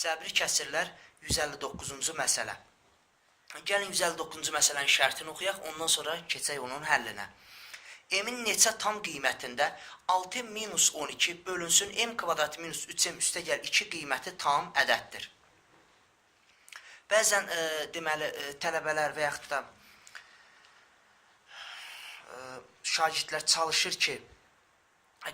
Cəbri kəsirlər 159-cu məsələ. Gəlin 159-cu məsələnin şərtini oxuyaq, ondan sonra keçək onun həllinə. M-in neçə tam qiymətində 6 minus 12 bölünsün m kvadrat minus 3m üstəgəl 2 qiyməti tam ədəddir. Bəzən e, deməli e, tələbələr və yaxud da e, şagirdlər çalışır ki,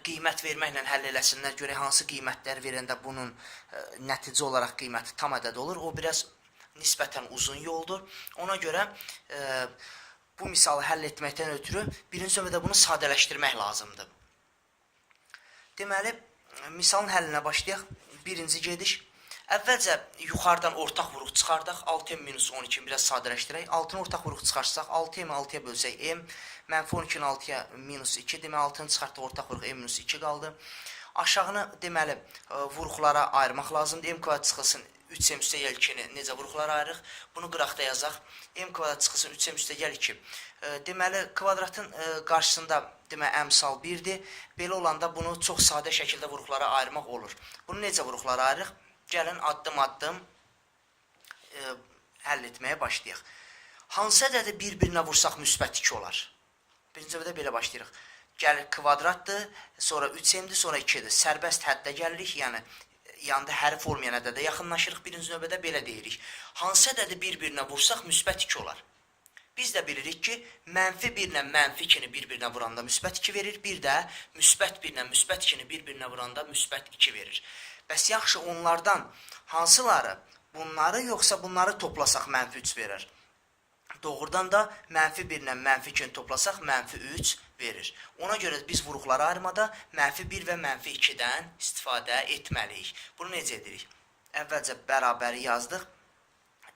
qiymət verməklə həll eləsinlər, görək hansı qiymətlər verəndə bunun e, nəticə olaraq qiyməti tam ədəd olur. O biraz nisbətən uzun yoldur. Ona görə e, bu misalı həll etməkdən ötürü birinci növbədə bunu sadələşdirmək lazımdır. Deməli, misalın həllinə başlayaq. Birinci gediş. Əvvəlcə yuxarıdan ortaq vuruq çıxardaq. 6m minus 12 biraz sadələşdirək. 6-nı ortaq vuruq çıxarsaq, 6m 6-ya bölsək m, mənfi 12-ni 6-ya minus 2, demək 6-nı çıxartdıq, ortaq vuruq m minus 2 qaldı. Aşağını deməli e, vuruqlara ayırmaq lazımdır. m kvadrat çıxılsın 3m üstəgəl 2-ni necə vuruqlara ayırıq? Bunu qıraqda yazaq. m kvadrat çıxılsın 3m üstəgəl 2. E, deməli kvadratın e, qarşısında demə əmsal 1-dir. Belə olanda bunu çox sadə şəkildə vuruqlara ayırmaq olur. Bunu necə vuruqlara ayırıq? Gəlin addım-addım e, həll etməyə başlayaq. Hansı ədədi bir-birinə vursaq müsbət 2 olar? Birinci növbədə belə başlayırıq. Gəlir kvadratdır, sonra 3m-dir, sonra 2-dir. Sərbəst həddə gəlirik, yəni yanında hərf olmayan ədədə yaxınlaşırıq. Birinci növbədə belə deyirik. Hansı ədədi bir-birinə vursaq müsbət 2 olar? Biz də bilirik ki, mənfi 1 ilə mənfi 2-ni bir-birinə vuranda müsbət 2 verir, bir də müsbət 1 ilə müsbət 2-ni bir-birinə vuranda müsbət 2 verir. Bəs yaxşı onlardan hansıları, bunları yoxsa bunları toplasaq mənfi 3 verir? Doğrudan da mənfi 1 ilə mənfi 2-ni toplasaq mənfi 3 verir. Ona görə biz vuruqları ayırmada mənfi 1 və mənfi 2-dən istifadə etməliyik. Bunu necə edirik? Əvvəlcə bərabəri yazdıq.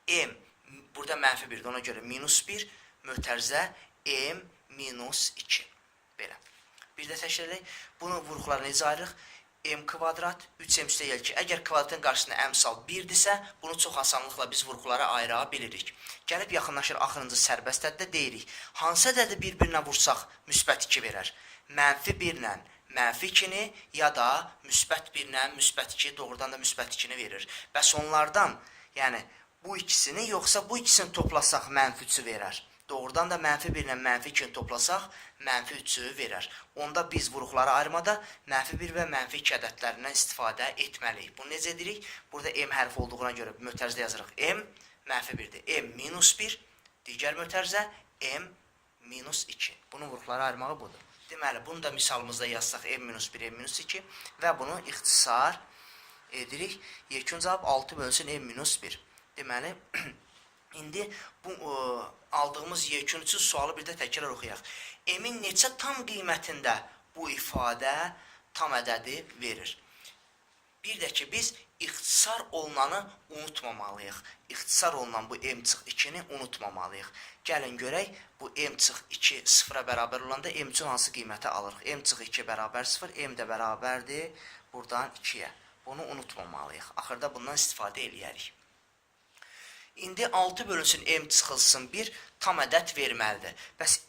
M burada mənfi 1-dir, ona görə minus 1 mötərizə M minus 2. Belə. Bir də təkrar edək. Bunu vuruqları necə ayırıq? M kvadrat 3m üstəgəl 2. Əgər kvadratın qarşısında əmsal 1-dirsə, bunu çox asanlıqla biz vuruqlara ayıra bilirik. Gəlib yaxınlaşır axırıncı sərbəst əddə deyirik. Hansı ədədi bir-birinə vursaq müsbət 2 verər? Mənfi 1 ilə mənfi 2-ni ya da müsbət 1 ilə müsbət 2 doğrudan da müsbət 2-ni verir. Bəs onlardan, yəni bu ikisini yoxsa bu ikisini toplasaq mənfi 3-ü verər? Doğrudan da mənfi 1 ilə mənfi 2-ni toplasaq mənfi 3-ü verər. Onda biz vuruqları ayırmada mənfi 1 və mənfi 2 ədədlərindən istifadə etməliyik. Bunu necə edirik? Burada m hərfi olduğuna görə mötərizədə yazırıq. m mənfi 1-dir. m minus 1, digər mötərizə m minus 2. Bunun vuruqları ayırmağı budur. Deməli, bunu da misalımızda yazsaq m minus 1, m minus 2 və bunu ixtisar edirik. Yekun cavab 6 bölünsün m minus 1. Deməli, İndi bu ə, aldığımız yekun sualı bir də təkrar oxuyaq. M-in neçə tam qiymətində bu ifadə tam ədədi verir? Bir də ki, biz ixtisar olunanı unutmamalıyıq. İxtisar olunan bu m çıx 2-ni unutmamalıyıq. Gəlin görək, bu m çıx 2 sıfıra bərabər olanda m üçün hansı qiyməti alırıq? m çıx 2 bərabər 0, m də bərabərdir buradan 2-yə. Bunu unutmamalıyıq. Axırda bundan istifadə eləyərik. İndi 6 bölünsün m çıxılsın 1 tam ədəd verməlidir. Bəs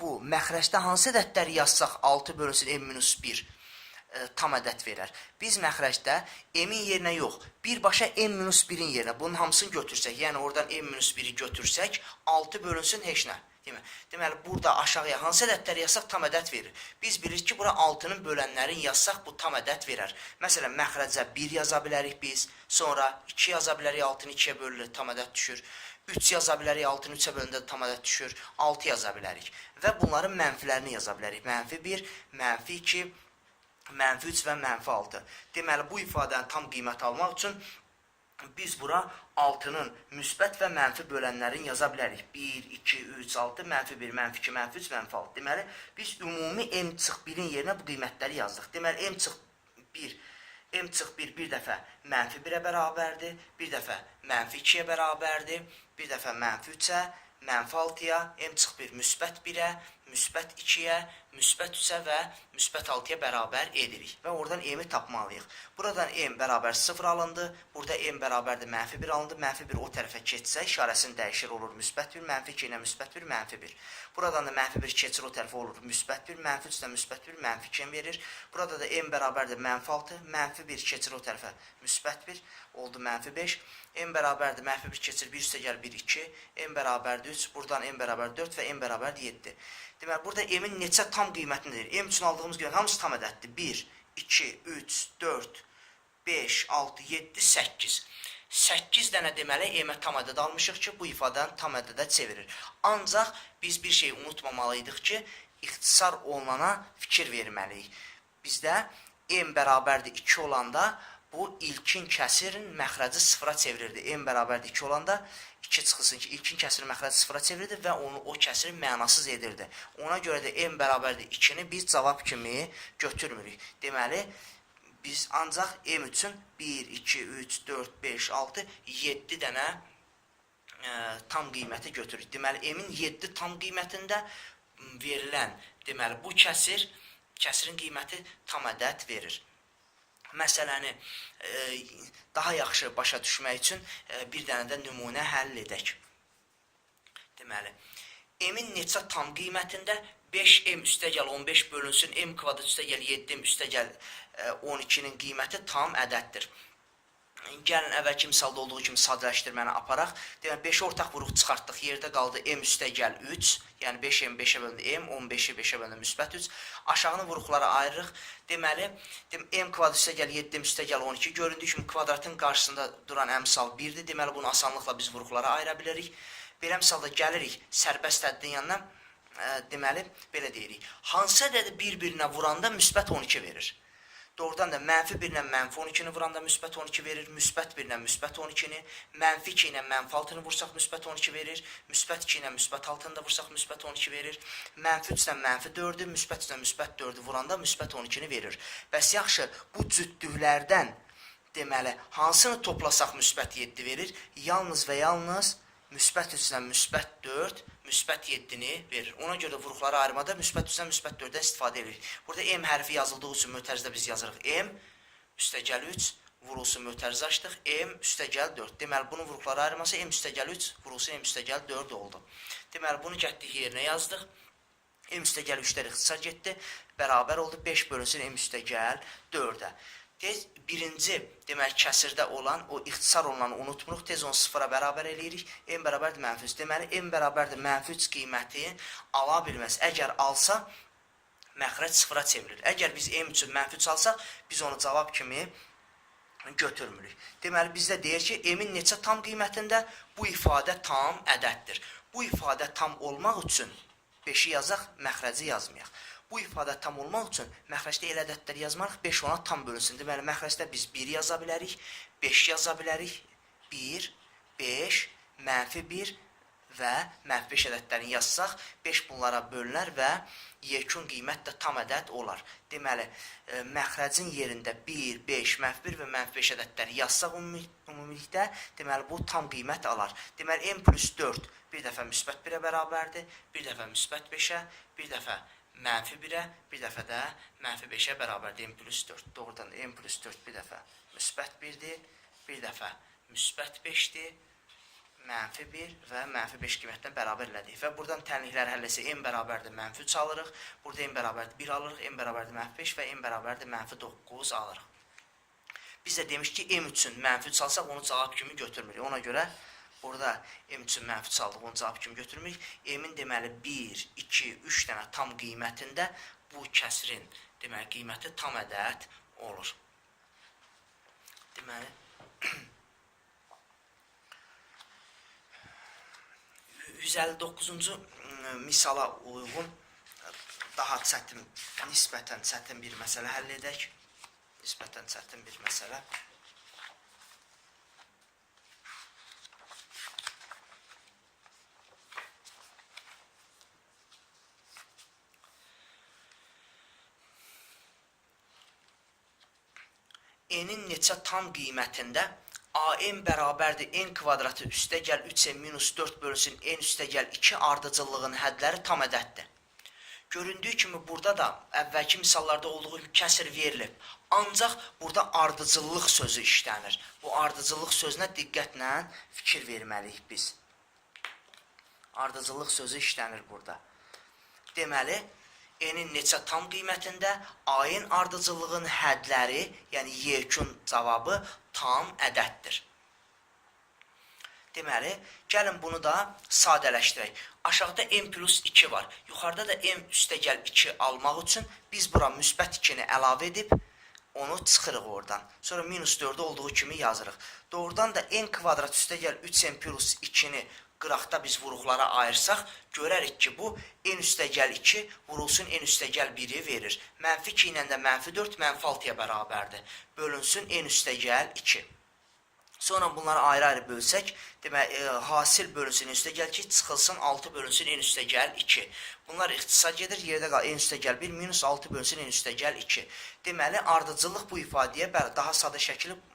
bu məxrəcdə hansı ədədləri yazsaq 6 bölünsün m minus 1 e, tam ədəd verər. Biz məxrəcdə m-in yerinə yox, birbaşa m minus 1-in yerinə bunun hamısını götürsək, yəni oradan m minus 1-i götürsək 6 bölünsün heç nə. Demə, deməli burada aşağıya hansı ədədləri yazsaq tam ədəd verir. Biz bilirik ki, bura 6-nın bölənlərini yazsaq bu tam ədəd verər. Məsələn, məxrəcə 1 yaza bilərik biz, sonra 2 yaza bilərik, 6-nı 2-yə bölünür, tam ədəd düşür. 3 yaza bilərik, 6-nı 3-ə bölündə tam ədəd düşür. 6 yaza bilərik. Və bunların mənfilərini yaza bilərik. Mənfi 1, mənfi 2, mənfi 3 və mənfi 6. Deməli, bu ifadənin tam qiymət almaq üçün biz bura 6-nın müsbət və mənfi bölənlərini yaza bilərik. 1, 2, 3, 6, mənfi 1, mənfi 2, mənfi 3, mənfi 6. Deməli, biz ümumi m çıx 1-in yerinə bu qiymətləri yazdıq. Deməli, m çıx 1, m çıx 1 bir dəfə mənfi 1-ə bərabərdir, bir dəfə mənfi 2-yə bərabərdir, bir dəfə mənfi 3-ə, mənfi 6-ya, m çıx 1 müsbət 1-ə, müsbət 2-yə, müsbət 3-ə və müsbət 6-ya bərabər edirik və oradan m-i tapmalıyıq. Buradan m bərabər 0 alındı. Burada m bərabərdir mənfi 1 alındı. Mənfi 1 o tərəfə keçsə işarəsini dəyişir olur müsbət 1, mənfi 2 ilə müsbət 1, mənfi 1. Buradan da mənfi 1 keçir o tərəfə olur müsbət 1, mənfi 3 ilə müsbət 1, mənfi 2 verir. Burada da m bərabərdir mənfi 6, mənfi 1 keçir o tərəfə müsbət 1 oldu mənfi 5. m bərabərdir mənfi 1 keçir 1 üstə gəl 1 2, m bərabərdir 3, buradan m bərabər 4 və m bərabər 7. Deməli burada m-in neçə tam qiymətini deyir. M üçün aldığımız qiymət hamısı tam ədəddir. 1, 2, 3, 4, 5, 6, 7, 8. 8 dənə deməli M-ə tam ədəd almışıq ki, bu ifadəni tam ədədə çevirir. Ancaq biz bir şey unutmamalıydıq ki, ixtisar olunana fikir verməliyik. Bizdə M bərabərdir 2 olanda bu ilkin kəsirin məxrəci sıfıra çevirirdi. M bərabərdir 2 olanda 2 çıxılsın ki, ilkin kəsirin məxrəci sıfıra çevirirdi və onu o kəsiri mənasız edirdi. Ona görə də M bərabərdir 2-ni biz cavab kimi götürmürük. Deməli, biz ancaq M üçün 1, 2, 3, 4, 5, 6, 7 dənə ə, tam qiyməti götürürük. Deməli, M-in 7 tam qiymətində verilən, deməli, bu kəsir, kəsirin qiyməti tam ədəd verir. Məsələni ə, daha yaxşı başa düşmək üçün ə, bir dənə də nümunə həll edək. Deməli, m-in neçə tam qiymətində 5m üstəgəl 15 bölünsün m kvadrat üstəgəl 7m üstəgəl ə, 12-nin qiyməti tam ədəddir. Gəlin əvvəlki misalda olduğu kimi sadələşdirməni aparaq. Deməli 5-i ortaq vuruq çıxartdıq. Yerdə qaldı m üstəgəl 3. Yəni 5m 5-ə bölündü m, 15-i 5-ə bölündü müsbət 3. Aşağını vuruqlara ayırırıq. Deməli, dem m kvadrat üstəgəl 7 m üstəgəl 12 göründüyü kimi kvadratın qarşısında duran əmsal 1-dir. Deməli bunu asanlıqla biz vuruqlara ayıra bilərik. Belə misalda gəlirik sərbəst həddin yanına. Ə, deməli belə deyirik. Hansı ədədi bir-birinə vuranda müsbət 12 verir? Doğrudan da mənfi 1 ilə mənfi 12-ni vuranda müsbət 12 verir, müsbət 1 ilə müsbət 12-ni, mənfi 2 ilə mənfi 6-nı vursaq müsbət 12 verir, müsbət 2 ilə müsbət 6-nı da vursaq müsbət 12 verir, mənfi 3 ilə mənfi 4-ü, müsbət 3 ilə müsbət 4-ü vuranda müsbət 12-ni verir. Bəs yaxşı, bu cütlüklərdən deməli hansını toplasaq müsbət 7 verir? Yalnız və yalnız müsbət 3 ilə müsbət 4, müsbət 7-ni verir. Ona görə də vuruqları ayırmada müsbət 3-dən müsbət 4-dən istifadə edirik. Burada m hərfi yazıldığı üçün mötərizdə biz yazırıq m üstəgəl 3 vurulsun mötərizə açdıq. m üstəgəl 4. Deməli bunun vuruqları ayırması m üstəgəl 3 vurulsun m üstəgəl 4 oldu. Deməli bunu getdik yerinə yazdıq. m üstəgəl 3-lər ixtisar getdi. Bərabər oldu 5 bölünsün m üstəgəl 4-ə. Tez birinci demək kəsirdə olan o ixtisar olunanı unutmuruq. Tez onu sıfıra bərabər eləyirik. M bərabərdir mənfi 3. Deməli M bərabərdir mənfi 3 qiyməti ala bilməz. Əgər alsa məxrəc sıfıra çevrilir. Əgər biz M üçün mənfi 3 alsaq, biz onu cavab kimi götürmürük. Deməli bizdə deyir ki, M-in neçə tam qiymətində bu ifadə tam ədəddir. Bu ifadə tam olmaq üçün 5-i yazaq, məxrəci yazmayaq. Bu ifadə tam olmaq üçün məxrəcdə elə ədədlər yazmarıq, 5 ona tam bölünsün. Deməli, məxrəcdə biz 1 yaza bilərik, 5 yaza bilərik, 1, 5, mənfi 1 və mənfi 5 ədədlərini yazsaq, 5 bunlara bölünər və yekun qiymət də tam ədəd olar. Deməli, e, məxrəcin yerində 1, 5, mənfi 1 və mənfi 5 ədədləri yazsaq ümumi, ümumilikdə, deməli, bu tam qiymət alar. Deməli, m plus 4 bir dəfə müsbət 1-ə bərabərdir, bir dəfə müsbət 5-ə, bir dəfə mənfi 1-ə, bir dəfə də mənfi 5-ə bərabərdir m plus 4. Doğrudan m plus 4 bir dəfə müsbət 1-dir, bir dəfə müsbət 5-dir, mənfi 1 və mənfi 5 qiymətlə bərabər elədik. Və buradan tənliklər həll etsək, m bərabərdir mənfi 3 alırıq, burada m bərabərdir 1 alırıq, m bərabərdir mənfi 5 və m bərabərdir mənfi 9 alırıq. Biz də demiş ki, m üçün mənfi 3 alsaq onu cavab kimi götürmürük. Ona görə burada m üçün mənfi 3 aldıq, onu cavab kimi götürmürük. m-in deməli 1, 2, 3 dənə tam qiymətində bu kəsrin deməli qiyməti tam ədəd olur. Deməli 159-cu misala uyğun daha çətin, nisbətən çətin bir məsələ həll edək. Nisbətən çətin bir məsələ. n-in neçə tam qiymətində AM bərabərdir n kvadratı üstə gəl 3n minus 4 bölünsün n üstə gəl 2 ardıcıllığın hədləri tam ədəddir. Göründüyü kimi burada da əvvəlki misallarda olduğu kimi kəsr verilib. Ancaq burada ardıcıllıq sözü işlənir. Bu ardıcıllıq sözünə diqqətlə fikir verməliyik biz. Ardıcıllıq sözü işlənir burada. Deməli, enin neçə tam qiymətində ayın ardıcıllığın hədləri, yəni yekun cavabı tam ədəddir. Deməli, gəlin bunu da sadələşdirək. Aşağıda m plus 2 var. Yuxarıda da m üstəgəl 2 almaq üçün biz bura müsbət 2-ni əlavə edib onu çıxırıq oradan. Sonra minus 4 olduğu kimi yazırıq. Doğrudan da n kvadrat üstəgəl 3n plus 2-ni qıraqda biz vuruqlara ayırsaq, görərik ki, bu n üstəgəl 2 vurulsun n üstəgəl 1-i verir. Mənfi 2 ilə də mənfi 4 mənfi 6-ya bərabərdir. Bölünsün n üstəgəl 2. Sonra bunları ayrı-ayrı bölsək, demək, e, hasil bölünsün n üstə gəl 2, çıxılsın 6 bölünsün n üstə gəl 2. Bunlar ixtisar gedir, yerdə qal n üstə gəl 1 minus 6 bölünsün n üstə gəl 2. Deməli, ardıcıllıq bu ifadəyə bəli, daha sadə şəkili e,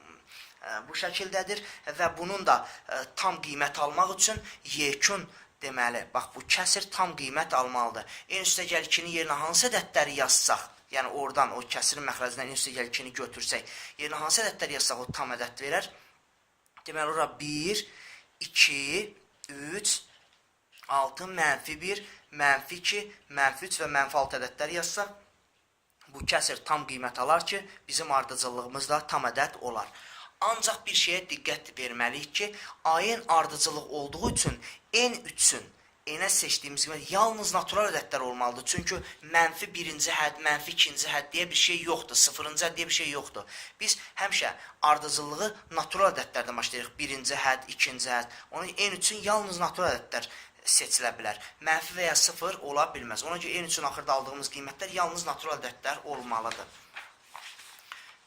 bu şəkildədir və bunun da e, tam qiymət almaq üçün yekun deməli, bax bu kəsir tam qiymət almalıdır. n üstə gəl 2-nin yerinə hansı ədədləri yazsaq, yəni oradan o kəsirin məxrəcindən n üstə gəl 2-ni götürsək, yerinə hansı ədədləri yazsaq o tam ədəd verər. Deməli, ora 1, 2, 3, 6, mənfi 1, mənfi 2, mənfi 3 və mənfi 6 ədədləri yazsaq, bu kəsir tam qiymət alar ki, bizim ardıcıllığımız da tam ədəd olar. Ancaq bir şeyə diqqət verməliyik ki, ayın ardıcıllıq olduğu üçün n üçün n-ə seçdiyimiz kimi yalnız natural ədədlər olmalıdır. Çünki mənfi birinci hədd, mənfi ikinci hədd deyə bir şey yoxdur. Sıfırıncı hədd deyə bir şey yoxdur. Biz həmişə ardıcıllığı natural ədədlərdən başlayırıq. Birinci hədd, ikinci hədd. Onun n üçün yalnız natural ədədlər seçilə bilər. Mənfi və sıfır ola bilməz. Ona görə n üçün axırda aldığımız qiymətlər yalnız natural ədədlər olmalıdır.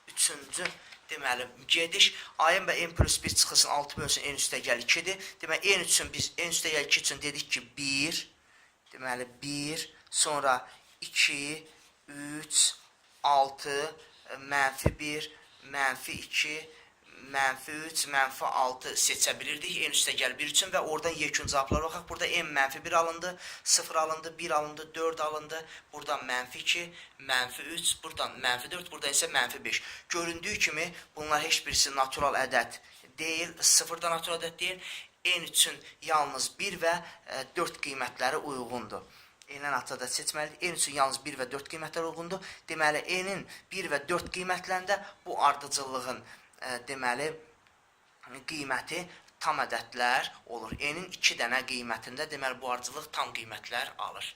Üçüncü deməli gediş ayın və n plus 1 çıxılsın 6 bölünsün n üstə gəl 2-dir. Deməli n üçün biz n üstə gəl 2 üçün dedik ki 1 deməli 1 sonra 2 3 6 mənfi 1 mənfi 2 mənfi 3, mənfi 6 seçə bilirdik n üstə gəl 1 üçün və oradan yekun cavablara baxaq. Burada n mənfi 1 alındı, 0 alındı, 1 alındı, 4 alındı. Buradan mənfi 2, mənfi 3, buradan mənfi 4, buradan isə mənfi 5. Göründüyü kimi bunlar heç birisi natural ədəd deyil, 0 da natural ədəd deyil. n üçün yalnız 1 və e, 4 qiymətləri uyğundur. N-ən atada seçməlidir. N üçün yalnız 1 və 4 qiymətlər uyğundur. Deməli, N-in 1 və 4 qiymətlərində bu ardıcıllığın deməli qiyməti tam ədədlər olur. N-in 2 dənə qiymətində deməli bu ardıcıllıq tam qiymətlər alır.